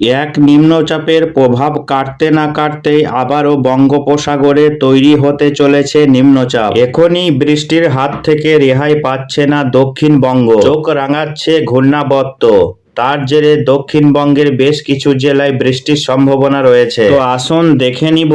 এক নিম্নচাপের প্রভাব কাটতে না কাটতেই আবারও বঙ্গোপসাগরে তৈরি হতে চলেছে নিম্নচাপ। এখনই বৃষ্টির হাত থেকে রেহাই পাচ্ছে না দক্ষিণবঙ্গ। চোখ রাঙাচ্ছে ঘূর্ণাবর্ত। তার জেরে দক্ষিণবঙ্গের বেশ কিছু জেলায় বৃষ্টির সম্ভাবনা রয়েছে। তো আসুন দেখে নিব,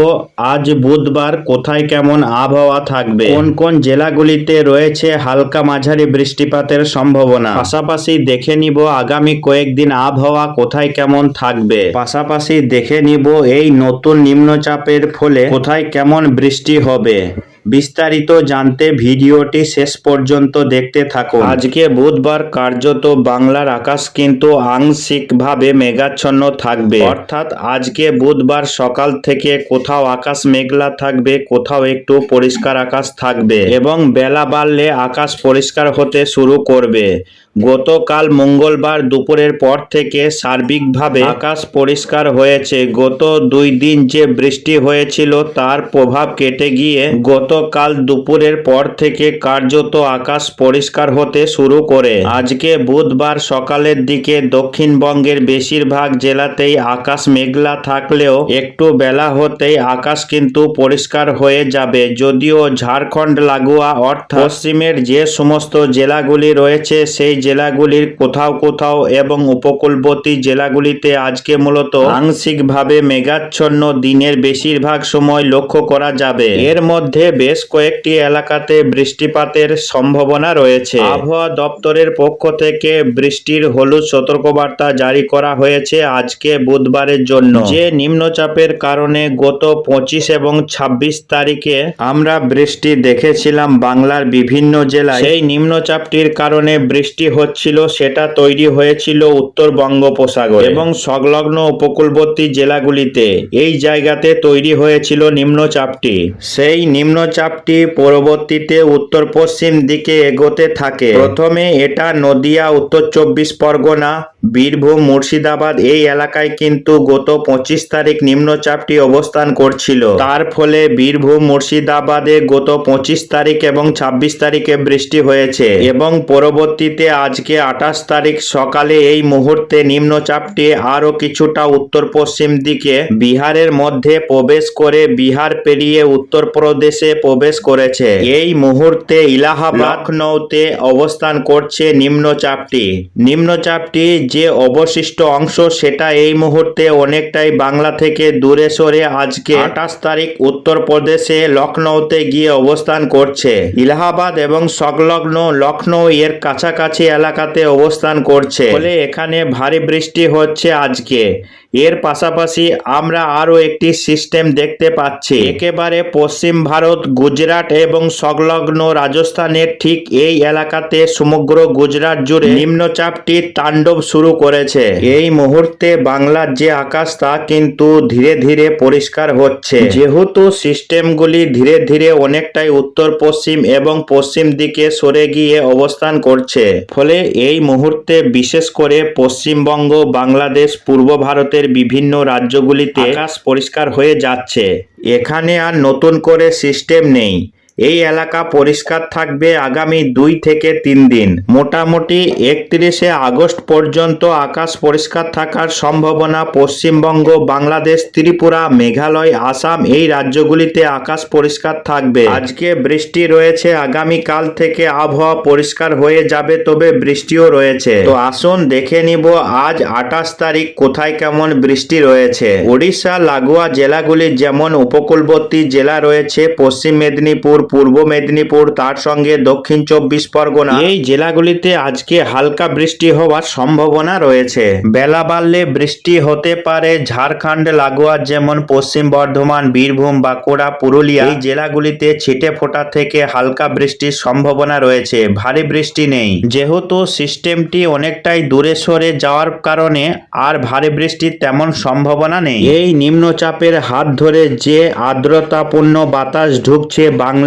আজ বুধবার কোথায় কেমন আবহাওয়া থাকবে? কোন কোন জেলাগুলিতে রয়েছে হালকা মাঝারি বৃষ্টিপাতের সম্ভাবনা? পাশাপাশি দেখে নিব, আগামী কয়েকদিন আবহাওয়া কোথায় কেমন থাকবে? পাশাপাশি দেখে নিব, এই নতুন নিম্নচাপের ফলে কোথায় কেমন বৃষ্টি হবে? বিস্তারিত জানতে ভিডিওটি শেষ পর্যন্ত দেখতে থাকুন। আজকে বুধবার কার্যত বাংলার আকাশ কিন্তু আংশিকভাবে মেঘাচ্ছন্ন থাকবে। অর্থাৎ আজকে বুধবার সকাল থেকে কোথাও আকাশ মেঘলা থাকবে, কোথাও একটু পরিষ্কার আকাশ থাকবে এবং বেলা বাড়লে আকাশ পরিষ্কার হতে শুরু করবে। গতকাল মঙ্গলবার দুপুরের পর থেকে সার্বিকভাবে আকাশ পরিষ্কার হয়েছে। গত দুই দিন যে বৃষ্টি হয়েছিল, তার প্রভাব কেটে গিয়ে গতকাল দুপুরের পর থেকে কার্যত আকাশ পরিষ্কার হতে শুরু করে। আজকে বুধবার সকালের দিকে দক্ষিণবঙ্গের বেশিরভাগ জেলাতেই আকাশ মেঘলা থাকলেও একটু বেলা হতেই আকাশ কিন্তু পরিষ্কার হয়ে যাবে। যদিও ঝাড়খণ্ড লাগোয়া অর্থাৎ পশ্চিমের যে সমস্ত জেলাগুলি রয়েছে, সেই জেলাগুলির কোথাও কোথাও এবং উপকূলবর্তী জেলাগুলিতে আজকে মূলত আংশিকভাবে মেঘাচ্ছন্ন দিনের বেশিরভাগ সময় লক্ষ্য করা যাবে। এর মধ্যে বেশ কয়েকটি এলাকাতে বৃষ্টিপাতের সম্ভাবনা রয়েছে। আবহাওয়া দপ্তরের পক্ষ থেকে বৃষ্টির হলুদ সতর্কবার্তা জারি করা হয়েছে আজকে বুধবারের জন্য। যে নিম্নচাপের কারণে গত পঁচিশ এবং ছাব্বিশ তারিখে আমরা বৃষ্টি দেখেছিলাম বাংলার বিভিন্ন জেলায়। সেই নিম্নচাপটির কারণে বৃষ্টি হচ্ছিল, সেটা তৈরি হয়েছিল উত্তর বঙ্গোপসাগর এবং সংলগ্ন উপকূলবর্তী জেলাগুলিতে। এই জায়গাতে তৈরি হয়েছিল নিম্নচাপটি। সেই নিম্নচাপটি পরবর্তীতে উত্তর পশ্চিম দিকে এগোতে থাকে। প্রথমে এটা নদিয়া, উত্তর চব্বিশ পরগনা, বীরভূম, মুর্শিদাবাদ এই এলাকায় কিন্তু গত পঁচিশ তারিখ নিম্নচাপটি অবস্থান করছিল। তার ফলে বীরভূম, মুর্শিদাবাদে গত পঁচিশ তারিখ এবং ছাব্বিশ তারিখে বৃষ্টি হয়েছে এবং পরবর্তীতে আজকে আঠাশ তারিখ সকালে এই মুহূর্তে নিম্নচাপটি আরও কিছুটা উত্তর পশ্চিম দিকে বিহারের মধ্যে প্রবেশ করে বিহার পেরিয়ে উত্তরপ্রদেশে প্রবেশ করেছে। এই মুহূর্তে ইলাহাবাদ লখনৌতে অবস্থান করছে নিম্নচাপটি। নিম্নচাপটি যে অবশিষ্ট অংশ সেটা এই মুহূর্তে অনেকটাই বাংলা থেকে দূরে সরে আজকে আঠাশ তারিখ উত্তরপ্রদেশে লখনৌতে গিয়ে অবস্থান করছে। ইলাহাবাদ এবং সংলগ্ন লখনৌ এর কাছাকাছি এলাকাতে অবস্থান করছে। ফলে এখানে ভারী বৃষ্টি হচ্ছে আজকে। এর পাশাপাশি আমরা আরও একটি সিস্টেম দেখতে পাচ্ছি। একেবারে পশ্চিম ভারত, গুজরাট এবং সংলগ্ন রাজস্থানের ঠিক এই এলাকাতে সমগ্র গুজরাট জুড়ে নিম্নচাপটি তাণ্ডব শুরু করেছে। এই মুহূর্তে বাংলার যে আকাশ তা কিন্তু ধীরে ধীরে পরিষ্কার হচ্ছে। যেহেতু সিস্টেমগুলি ধীরে ধীরে অনেকটাই উত্তর পশ্চিম এবং পশ্চিম দিকে সরে গিয়ে অবস্থান করছে। ফলে এই মুহূর্তে বিশেষ করে পশ্চিমবঙ্গ, বাংলাদেশ, পূর্ব ভারতের বিভিন্ন রাজ্যগুলিতে আকাশ পরিষ্কার হয়ে যাচ্ছে। এখানে আর নতুন করে সিস্টেম নেই। এই এলাকা পরিষ্কার থাকবে আগামী দুই থেকে তিন দিন। মোটামুটি একত্রিশে আগস্ট পর্যন্ত আকাশ পরিষ্কার থাকার সম্ভাবনা পশ্চিমবঙ্গ, বাংলাদেশ, ত্রিপুরা, মেঘালয়, আসাম এই রাজ্যগুলিতে আকাশ পরিষ্কার থাকবে। আজকে বৃষ্টি রয়েছে আগামী কাল থেকে আবহাওয়া পরিষ্কার হয়ে যাবে, তবে বৃষ্টিও রয়েছে। তো আসুন দেখে নিব আজ আঠাশ তারিখ কোথায় কেমন বৃষ্টি রয়েছে। ওড়িশা, লাগোয়া জেলাগুলি যেমন উপকূলবর্তী জেলা রয়েছে, পশ্চিম মেদিনীপুর পূর্ব মেদিনীপুর, তার সঙ্গে দক্ষিণ চব্বিশ পরগনা। এই জেলাগুলিতে আজকে হালকা বৃষ্টি হওয়ার সম্ভাবনা রয়েছে। বেলা বাড়লে বৃষ্টি হতে পারে ঝাড়খণ্ড, লাগোয়া যেমন পশ্চিম বর্ধমান, বীরভূম, বাঁকুড়া, পুরুলিয়া। এই জেলাগুলিতে ছিটে ফোটা থেকে হালকা বৃষ্টির সম্ভাবনা রয়েছে। ভারী বৃষ্টি নেই। যেহেতু সিস্টেমটি অনেকটাই দূরে সরে যাওয়ার কারণে আর ভারী বৃষ্টির তেমন সম্ভাবনা নেই। এই নিম্নচাপের হাত ধরে যে আর্দ্রতাপূর্ণ বাতাস ঢুকছে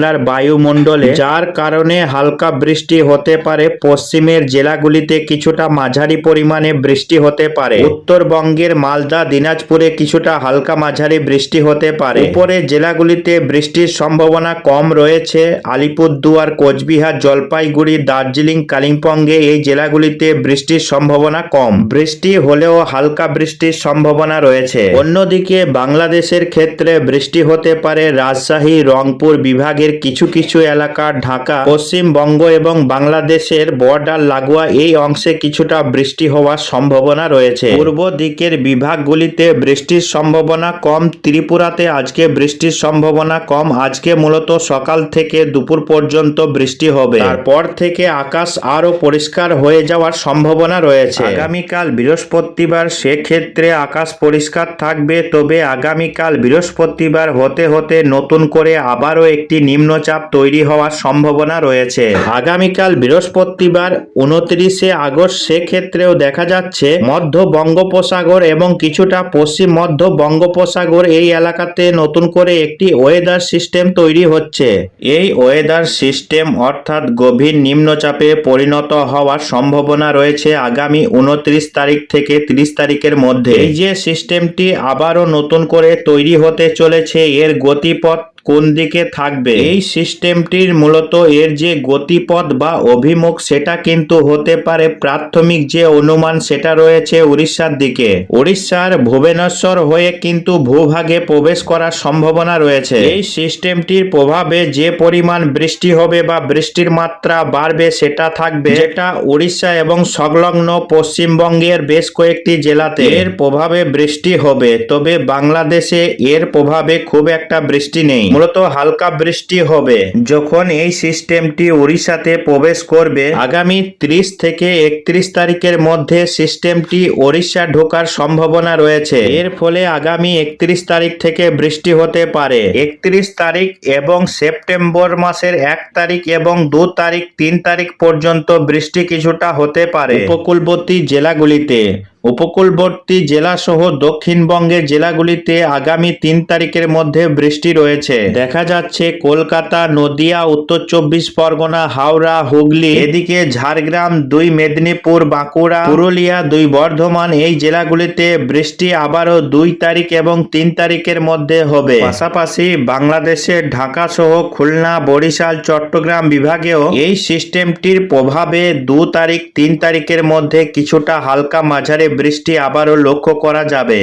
জেলার বায়ুমণ্ডলে, যার কারণে হালকা বৃষ্টি হতে পারে, পশ্চিমের জেলাগুলিতে কিছুটা মাঝারি পরিমাণে বৃষ্টি হতে পারে। উত্তরবঙ্গের মালদা, দিনাজপুরে কিছুটা হালকা মাঝারি বৃষ্টি হতে পারে। উপরের জেলাগুলিতে বৃষ্টির সম্ভাবনা কম রয়েছে। আলিপুরদুয়ার, কোচবিহার, জলপাইগুড়ি, দার্জিলিং, কালিম্পংয়ে এই জেলাগুলিতে বৃষ্টির সম্ভাবনা কম। বৃষ্টি হলেও হালকা বৃষ্টির সম্ভাবনা রয়েছে। অন্যদিকে বাংলাদেশের ক্ষেত্রে বৃষ্টি হতে পারে। রাজশাহী, রংপুর বিভাগের কিছু কিছু এলাকা, ঢাকা, পশ্চিমবঙ্গ এবং বাংলাদেশের বর্ডার লাগোয়া এই অংশে কিছুটা বৃষ্টি হওয়ার সম্ভাবনা রয়েছে। পূর্ব দিকের বিভাগগুলিতে বৃষ্টির সম্ভাবনা কম, ত্রিপুরাতে আজকে বৃষ্টির সম্ভাবনা কম। আজকে মূলত সকাল থেকে দুপুর পর্যন্ত বৃষ্টি হবে। তারপর থেকে আকাশ আরও পরিষ্কার হয়ে যাওয়ার সম্ভাবনা রয়েছে। আগামীকাল বৃহস্পতিবার, সেক্ষেত্রে আকাশ পরিষ্কার থাকবে, তবে আগামীকাল বৃহস্পতিবার হতে হতে নতুন করে আবারও একটি নিম্নচাপ তৈরি হওয়ার সম্ভাবনা রয়েছে। আগামীকাল বৃহস্পতিবার উনত্রিশে আগস্ট সেক্ষেত্রেও দেখা যাচ্ছে মধ্য বঙ্গোপসাগর এবং কিছুটা পশ্চিম মধ্য বঙ্গোপসাগর এই এলাকাতে নতুন করে একটি ওয়েদার সিস্টেম তৈরি হচ্ছে। এই ওয়েদার সিস্টেম অর্থাৎ গভীর নিম্নচাপে পরিণত হওয়ার সম্ভাবনা রয়েছে আগামী উনত্রিশ তারিখ থেকে তিরিশ তারিখের মধ্যে। এই যে সিস্টেমটি আবারও নতুন করে তৈরি হতে চলেছে, এর গতিপথ কোন দিকে থাকবে? এই সিস্টেমটির মূলত এর যে গতিপথ বা অভিমুখ সেটা কিন্তু হতে পারে প্রাথমিক যে অনুমান সেটা রয়েছে উড়িষ্যার দিকে। উড়িষ্যার ভুবনেশ্বর হয়ে কিন্তু ভূভাগে প্রবেশ করার সম্ভাবনা রয়েছে। এই সিস্টেমটির প্রভাবে যে পরিমাণ বৃষ্টি হবে বা বৃষ্টির মাত্রা বাড়বে সেটা থাকবে যেটা উড়িষ্যা এবং সংলগ্ন পশ্চিমবঙ্গের বেশ কয়েকটি জেলাতে। এর প্রভাবে বৃষ্টি হবে, তবে বাংলাদেশে এর প্রভাবে খুব একটা বৃষ্টি নেই। মূলত হালকা বৃষ্টি হবে। যখন এই সিস্টেমটি উড়িষ্যাতে প্রবেশ করবে আগামী ত্রিশ থেকে একত্রিশ তারিখের মধ্যে সিস্টেমটি ওড়িশা ঢোকার সম্ভাবনা রয়েছে। এর ফলে আগামী একত্রিশ তারিখ থেকে বৃষ্টি হতে পারে। একত্রিশ তারিখ এবং সেপ্টেম্বর মাসের এক তারিখ এবং দু তারিখ তিন তারিখ পর্যন্ত বৃষ্টি কিছুটা হতে পারে। উপকূলবর্তী জেলাগুলিতে উপকূলবর্তী জেলাসহ দক্ষিণবঙ্গের জেলাগুলিতে আগামী তিন তারিখের মধ্যে বৃষ্টি রয়েছে। দেখা যাচ্ছে কলকাতা, নদিয়া, উত্তর চব্বিশ পরগনা, হাওড়া, হুগলি, এদিকে ঝাড়গ্রাম, দুই মেদিনীপুর, বাঁকুড়া, পুরুলিয়া, দুই বর্ধমান এই জেলাগুলিতে বৃষ্টি আবারও দুই তারিখ এবং তিন তারিখের মধ্যে হবে। পাশাপাশি বাংলাদেশের ঢাকা সহ খুলনা, বরিশাল, চট্টগ্রাম বিভাগেও এই সিস্টেমটির প্রভাবে দু তারিখ, তিন তারিখের মধ্যে কিছুটা হালকা মাঝারি বৃষ্টি আবারও লক্ষ্য করা যাবে।